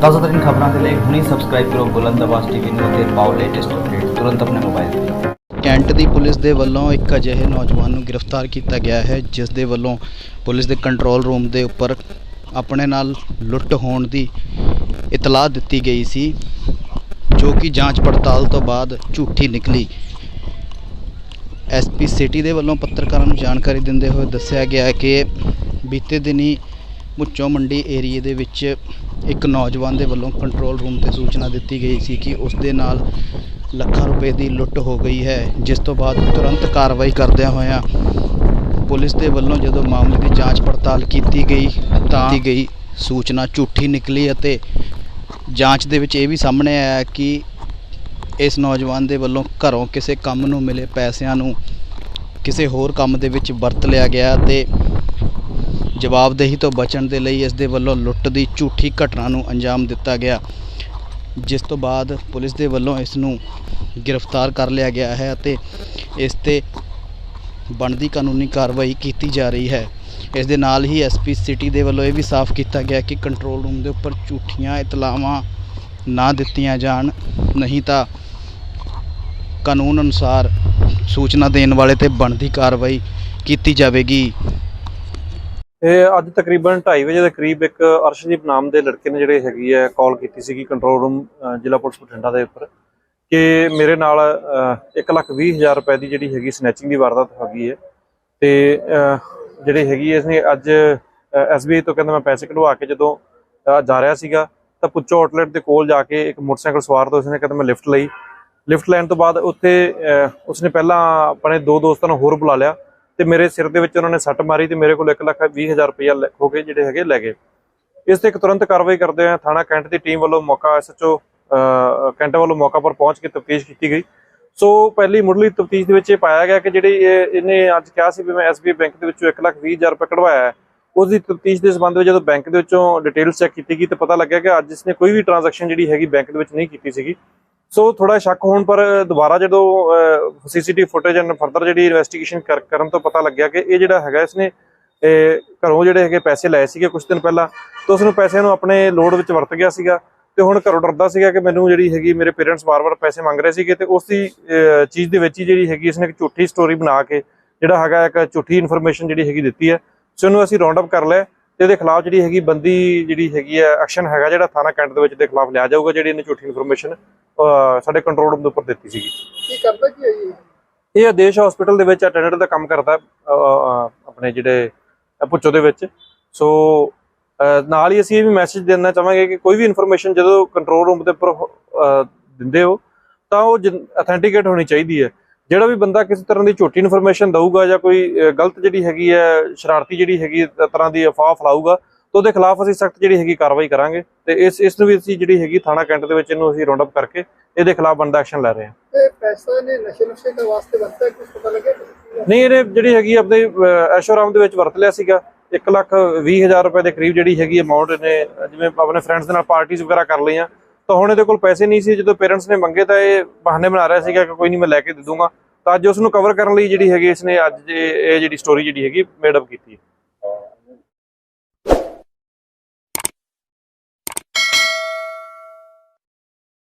ਤਾਜ਼ਾ ਖਬਰਾਂ ਦੇ ਲਈ ਹੁਣੀ ਸਬਸਕ੍ਰਾਈਬ ਕਰੋ ਬੁਲੰਦ ਆਵਾਜ਼ ਟੀਵੀ ਨੂੰ ਅਤੇ ਪਾਓ ਲੇਟੈਸਟ ਅਪਡੇਟ ਤੁਰੰਤ ਆਪਣੇ ਮੋਬਾਈਲ ਤੇ। ਕੈਂਟ ਦੀ ਪੁਲਿਸ ਦੇ ਵੱਲੋਂ ਇੱਕ ਅਜਿਹੇ ਨੌਜਵਾਨ ਨੂੰ ਗ੍ਰਿਫਤਾਰ ਕੀਤਾ ਗਿਆ ਹੈ, ਜਿਸ ਦੇ ਵੱਲੋਂ ਪੁਲਿਸ ਦੇ ਕੰਟਰੋਲ ਰੂਮ ਦੇ ਉੱਪਰ ਆਪਣੇ ਨਾਲ ਲੁੱਟ ਹੋਣ ਦੀ ਇਤਲਾਹ ਦਿੱਤੀ ਗਈ ਸੀ, ਜੋ ਕਿ ਜਾਂਚ ਪੜਤਾਲ ਤੋਂ ਬਾਅਦ ਝੂਠੀ ਨਿਕਲੀ। ਐਸਪੀ ਸਿਟੀ ਦੇ ਵੱਲੋਂ ਪੱਤਰਕਾਰਾਂ ਨੂੰ ਜਾਣਕਾਰੀ ਦਿੰਦੇ ਹੋਏ ਦੱਸਿਆ ਗਿਆ ਕਿ ਬੀਤੇ ਦਿਨੀ ਮੁੱਚੋ ਮੰਡੀ ਏਰੀਏ ਦੇ ਵਿੱਚ ਇੱਕ ਨੌਜਵਾਨ ਦੇ ਵੱਲੋਂ ਕੰਟਰੋਲ ਰੂਮ ਤੇ ਸੂਚਨਾ ਦਿੱਤੀ ਗਈ ਸੀ ਕਿ ਉਸ ਦੇ ਨਾਲ ਲੱਖਾਂ ਰੁਪਏ ਦੀ ਲੁੱਟ ਹੋ ਗਈ ਹੈ, ਜਿਸ ਤੋਂ ਬਾਅਦ ਤੁਰੰਤ ਕਾਰਵਾਈ ਕਰਦਿਆਂ ਹੋਇਆਂ ਪੁਲਿਸ ਦੇ ਵੱਲੋਂ ਜਦੋਂ ਮਾਮਲੇ ਦੀ ਜਾਂਚ ਪੜਤਾਲ ਕੀਤੀ ਗਈ ਤਾਂ ਦੀ ਗਈ, ਸੂਚਨਾ ਝੂਠੀ ਨਿਕਲੀ ਅਤੇ ਜਾਂਚ ਦੇ ਵਿੱਚ ਇਹ ਵੀ ਸਾਹਮਣੇ ਆਇਆ ਕਿ ਇਸ ਨੌਜਵਾਨ ਦੇ ਵੱਲੋਂ ਘਰੋਂ ਕਿਸੇ ਕੰਮ ਨੂੰ ਮਿਲੇ ਪੈਸਿਆਂ ਨੂੰ ਕਿਸੇ ਹੋਰ ਕੰਮ ਦੇ ਵਿੱਚ ਵਰਤ ਲਿਆ ਗਿਆ ਤੇ ਜਵਾਬਦੇਹੀ ਤੋਂ ਬਚਣ ਦੇ ਲਈ ਇਸ ਦੇ ਵੱਲੋਂ ਲੁੱਟ ਦੀ ਝੂਠੀ ਘਟਨਾ ਨੂੰ ਅੰਜਾਮ ਦਿੱਤਾ ਗਿਆ। ਜਿਸ ਤੋਂ ਬਾਅਦ ਪੁਲਿਸ ਦੇ ਵੱਲੋਂ ਇਸ ਨੂੰ ਗ੍ਰਿਫਤਾਰ ਕਰ ਲਿਆ ਗਿਆ ਹੈ ਅਤੇ ਇਸ ਤੇ ਬਣਦੀ ਕਾਨੂੰਨੀ ਕਾਰਵਾਈ ਕੀਤੀ ਜਾ ਰਹੀ ਹੈ। ਇਸ ਦੇ ਨਾਲ ਹੀ ਐਸਪੀ ਸਿਟੀ ਦੇ ਵੱਲੋਂ ਇਹ ਵੀ ਸਾਫ਼ ਕੀਤਾ ਗਿਆ ਕਿ ਕੰਟਰੋਲ ਰੂਮ ਦੇ ਉੱਪਰ ਝੂਠੀਆਂ ਇਤਲਾਹਾਂ ਨਾ ਦਿੱਤੀਆਂ ਜਾਣ, ਨਹੀਂ ਤਾਂ ਕਾਨੂੰਨ ਅਨੁਸਾਰ ਸੂਚਨਾ ਦੇਣ ਵਾਲੇ ਤੇ ਬਣਦੀ ਕਾਰਵਾਈ ਕੀਤੀ ਜਾਵੇਗੀ। ਇਹ ਅੱਜ ਤਕਰੀਬਨ 2:30 ਵਜੇ ਦੇ ਕਰੀਬ ਇੱਕ ਅਰਸ਼ਦੀਪ ਨਾਮ ਦੇ ਲੜਕੇ ਨੇ ਜਿਹੜੇ ਹੈਗੀ ਹੈ ਕਾਲ ਕੀਤੀ ਸੀਗੀ ਕੰਟਰੋਲ ਰੂਮ ਜ਼ਿਲ੍ਹਾ ਪੁਲਿਸ ਬਠਿੰਡਾ ਦੇ ਉੱਪਰ ਕਿ ਮੇਰੇ ਨਾਲ 120000 ਰੁਪਏ ਦੀ ਜਿਹੜੀ ਹੈਗੀ ਸਨੈਚਿੰਗ ਦੀ ਵਾਰਦਾਤ ਹੈਗੀ ਹੈ। ਤੇ ਜਿਹੜੀ ਹੈਗੀ ਹੈ, ਇਸਨੇ ਅੱਜ ਐਸਬੀਆਈ ਤੋਂ ਕਹਿੰਦਾ ਮੈਂ ਪੈਸੇ ਕਢਵਾ ਕੇ ਜਦੋਂ ਜਾ ਰਿਹਾ ਸੀਗਾ, ਤਾਂ ਪੁੱਚੋ ਆਊਟਲੈਟ ਦੇ ਕੋਲ ਜਾ ਕੇ ਇੱਕ ਮੋਟਰਸਾਈਕਲ ਸਵਾਰ ਤੋਂ ਉਸਨੇ ਕਹਿੰਦਾ ਮੈਂ ਲਿਫਟ ਲਈ। ਲਿਫਟ ਲੈਣ ਤੋਂ ਬਾਅਦ ਉੱਥੇ ਉਸਨੇ ਪਹਿਲਾਂ ਆਪਣੇ ਦੋ ਦੋਸਤਾਂ ਨੂੰ ਹੋਰ ਬੁਲਾ ਲਿਆ। ਤੇ ਮੇਰੇ ਸਿਰ ਦੇ ਵਿੱਚ ਉਹਨਾਂ ਨੇ ਸੱਟ ਮਾਰੀ ਤੇ ਮੇਰੇ ਕੋਲ 1 ਲੱਖ 20 ਹਜ਼ਾਰ ਰੁਪਇਆ ਹੋ ਗਏ ਜਿਹੜੇ ਹੈਗੇ ਲੈ ਗਏ। ਇਸ ਤੇ ਇੱਕ ਤੁਰੰਤ ਕਾਰਵਾਈ ਕਰਦੇ ਆ ਥਾਣਾ ਕੈਂਟ ਦੀ ਟੀਮ ਵੱਲੋਂ ਮੌਕਾ ਐਸਐਚਓ ਕੈਂਟ ਵੱਲੋਂ ਮੌਕਾ ਪਰ ਪਹੁੰਚ ਕੇ ਤਫਤੀਸ਼ ਕੀਤੀ ਗਈ। ਸੋ ਪਹਿਲੀ ਮੁੱਢਲੀ ਤਫਤੀਸ਼ ਦੇ ਵਿੱਚ ਇਹ ਪਾਇਆ ਗਿਆ ਕਿ ਜਿਹੜੀ ਇਹਨੇ ਅੱਜ ਕਿਹਾ ਸੀ ਵੀ ਮੈਂ ਐਸਬੀਆਈ ਬੈਂਕ ਦੇ ਵਿੱਚੋਂ 1 ਲੱਖ 20 ਹਜ਼ਾਰ ਰੁਪਏ ਕਢਵਾਇਆ ਹੈ। ਉਸ ਦੀ ਤਫਤੀਸ਼ ਦੇ ਸੰਬੰਧ ਵਿੱਚ ਜਦੋਂ ਬੈਂਕ ਦੇ ਵਿੱਚੋਂ ਡਿਟੇਲਸ ਚੈੱਕ ਕੀਤੀ ਗਈ ਤਾਂ ਪਤਾ ਲੱਗਿਆ ਕਿ ਅੱਜ ਇਸਨੇ ਕੋਈ ਵੀ ਟ੍ਰਾਂਜੈਕਸ਼ਨ ਜਿਹੜੀ ਹੈਗੀ ਬੈਂਕ ਦੇ ਵਿੱਚ ਨਹੀਂ ਕੀਤੀ ਸੀਗੀ। ਸੋ ਥੋੜਾ ਸ਼ੱਕ ਹੋਣ ਪਰ ਦੁਬਾਰਾ ਜਦੋਂ ਸੀਸੀਟੀਵੀ ਫੁਟੇਜ ਐਂਡ ਫਰਦਰ ਜਿਹੜੀ ਇਨਵੈਸਟੀਗੇਸ਼ਨ ਕਰਨ ਤੋਂ ਪਤਾ ਲੱਗਿਆ ਕਿ ਇਹ ਜਿਹੜਾ ਹੈਗਾ ਇਸਨੇ ਇਹ ਘਰੋਂ ਜਿਹੜੇ ਹੈਗੇ ਪੈਸੇ ਲਏ ਸੀਗੇ ਕੁਝ ਦਿਨ ਪਹਿਲਾਂ, ਤੇ ਉਸ ਨੂੰ ਪੈਸਿਆਂ ਨੂੰ ਆਪਣੇ ਲੋੜ ਵਿੱਚ ਵਰਤ ਗਿਆ ਸੀਗਾ, ਤੇ ਹੁਣ ਘਰੋਂ ਡਰਦਾ ਸੀਗਾ ਕਿ ਮੈਨੂੰ ਜਿਹੜੀ ਹੈਗੀ ਮੇਰੇ ਪੇਰੈਂਟਸ ਵਾਰ-ਵਾਰ ਪੈਸੇ ਮੰਗ ਰਹੇ ਸੀਗੇ, ਤੇ ਉਸ ਦੀ ਚੀਜ਼ ਦੇ ਵਿੱਚ ਹੀ ਜਿਹੜੀ ਹੈਗੀ ਇਸਨੇ ਇੱਕ ਝੂਠੀ ਸਟੋਰੀ ਬਣਾ ਕੇ, ਜਿਹੜਾ ਹੈਗਾ ਇੱਕ ਝੂਠੀ ਇਨਫੋਰਮੇਸ਼ਨ ਜਿਹੜੀ ਹੈਗੀ ਦਿੱਤੀ ਹੈ, ਸੋ ਇਹਨੂੰ ਅਸੀਂ ਰਾਉਂਡ ਅਪ ਕਰ ਲਿਆ। ਤੇ ਇਹਦੇ ਖਿਲਾਫ ਜਿਹੜੀ ਹੈਗੀ ਬੰਦੀ ਜਿਹੜੀ ਹੈਗੀ ਹੈ ਐਕਸ਼ਨ ਹੈਗਾ ਜਿਹੜਾ ਥਾਣਾ ਕੈਂਟ ਦੇ ਵਿੱਚ ਦੇ ਖਿਲਾਫ ਲਿਆ ਜਾਊਗਾ ਜਿਹੜੀ ਇਹਨੇ ਝੂਠੀ ਇਨਫੋਰਮੇਸ਼ਨ ਸਾਡੇ ਕੰਟਰੋਲ ਰੂਮ ਦੇ ਉੱਪਰ ਦਿੱਤੀ ਸੀਗੀ। ਕੀ ਕਰਦਾ ਕੀ ਹੈ ਜੀ? ਇਹ ਆਦੇਸ਼ ਹਸਪੀਟਲ ਦੇ ਵਿੱਚ ਅਟੈਂਡੈਂਟ ਦਾ ਕੰਮ ਕਰਦਾ ਆਪਣੇ ਜਿਹੜੇ ਭੁੱਚੋ ਦੇ ਵਿੱਚ। ਸੋ ਨਾਲ ਹੀ ਅਸੀਂ ਇਹ ਵੀ ਮੈਸੇਜ ਦੇਣਾ ਚਾਹਾਂਗੇ ਕਿ ਕੋਈ ਵੀ ਇਨਫੋਰਮੇਸ਼ਨ ਜਦੋਂ ਕੰਟਰੋਲ ਰੂਮ ਦੇ ਉੱਪਰ ਦਿੰਦੇ ਹੋ ਤਾਂ ਉਹ ਅਥੈਂਟੀਕੇਟ ਹੋਣੀ ਚਾਹੀਦੀ ਹੈ। ਜਿਹੜਾ ਵੀ ਬੰਦਾ ਕਿਸੇ ਤਰ੍ਹਾਂ ਦੀ ਝੂਠੀ ਇਨਫੋਰਮੇਸ਼ਨ ਦਊਗਾ ਜਾਂ ਕੋਈ ਗਲਤ ਜਿਹੜੀ ਹੈਗੀ ਹੈ ਸ਼ਰਾਰਤੀ ਜਿਹੜੀ ਹੈਗੀ ਤਰ੍ਹਾਂ ਦੀ ਅਫਵਾਹ ਫੈਲਾਊਗਾ ਤਾਂ ਉਹਦੇ ਖਿਲਾਫ ਅਸੀਂ ਸਖਤ ਜਿਹੜੀ ਹੈਗੀ ਕਾਰਵਾਈ ਕਰਾਂਗੇ ਤੇ ਇਸ ਇਸ ਨੂੰ ਵੀ ਅਸੀਂ ਜਿਹੜੀ ਹੈਗੀ ਥਾਣਾ ਕੈਂਟ ਦੇ ਵਿੱਚ ਇਹਨੂੰ ਅਸੀਂ ਰਾਉਂਡ ਅਪ ਕਰਕੇ ਇਹਦੇ ਖਿਲਾਫ ਬਣਦਾ ਐਕਸ਼ਨ ਲੈ ਰਹੇ ਹਾਂ ਪੈਸਾ ਨੇ ਨਸ਼ੇ ਨੁਸ਼ੇ ਦੇ ਵਾਸਤੇ ਵਰਤਿਆ ਕੁਝ ਪਤਾ ਲੱਗਿਆ? ਨਹੀਂ ਇਹਨੇ ਜਿਹੜੀ ਹੈਗੀ ਆਪਣੇ ਐਸ਼ੋਰਾਮ ਦੇ ਵਿੱਚ ਵਰਤ ਲਿਆ ਸੀਗਾ 1 ਲੱਖ 20 ਹਜ਼ਾਰ ਰੁਪਏ ਦੇ ਕਰੀਬ ਜਿਹੜੀ ਹੈਗੀ ਅਮਾਉਂਟ ਇਹਨੇ ਅਹ, ਜਿਵੇਂ ਆਪਣੇ ਫਰੈਂਡਸ ਦੇ ਨਾਲ ਪਾਰਟੀਆਂ ਵਗੈਰਾ ਕਰ ਲਈਆਂ ਤਾਂ ਹੁਣ ਇਹਦੇ ਕੋਲ ਪੈਸੇ ਨਹੀਂ ਸੀ, ਜਦੋਂ ਪੇਰੈਂਟਸ ਨੇ ਮੰਗੇ ਤਾਂ ਇਹ ਬਹਾਨੇ ਬਣਾ ਰਿਹਾ ਸੀਗਾ ਕਿ ਕੋਈ ਨਹੀਂ ਮੈਂ ਲੈ ਕੇ ਦੇ ਦੂੰਗਾ। ਤਾਂ ਅੱਜ ਉਸ ਨੂੰ ਕਵਰ ਕਰਨ ਲਈ ਜਿਹੜੀ ਹੈਗੀ, ਇਸਨੇ ਅੱਜ ਇਹ ਜਿਹੜੀ ਸਟੋਰੀ ਜਿਹੜੀ ਹੈਗੀ ਮੇਡ ਅਪ ਕੀਤੀ ਹੈ।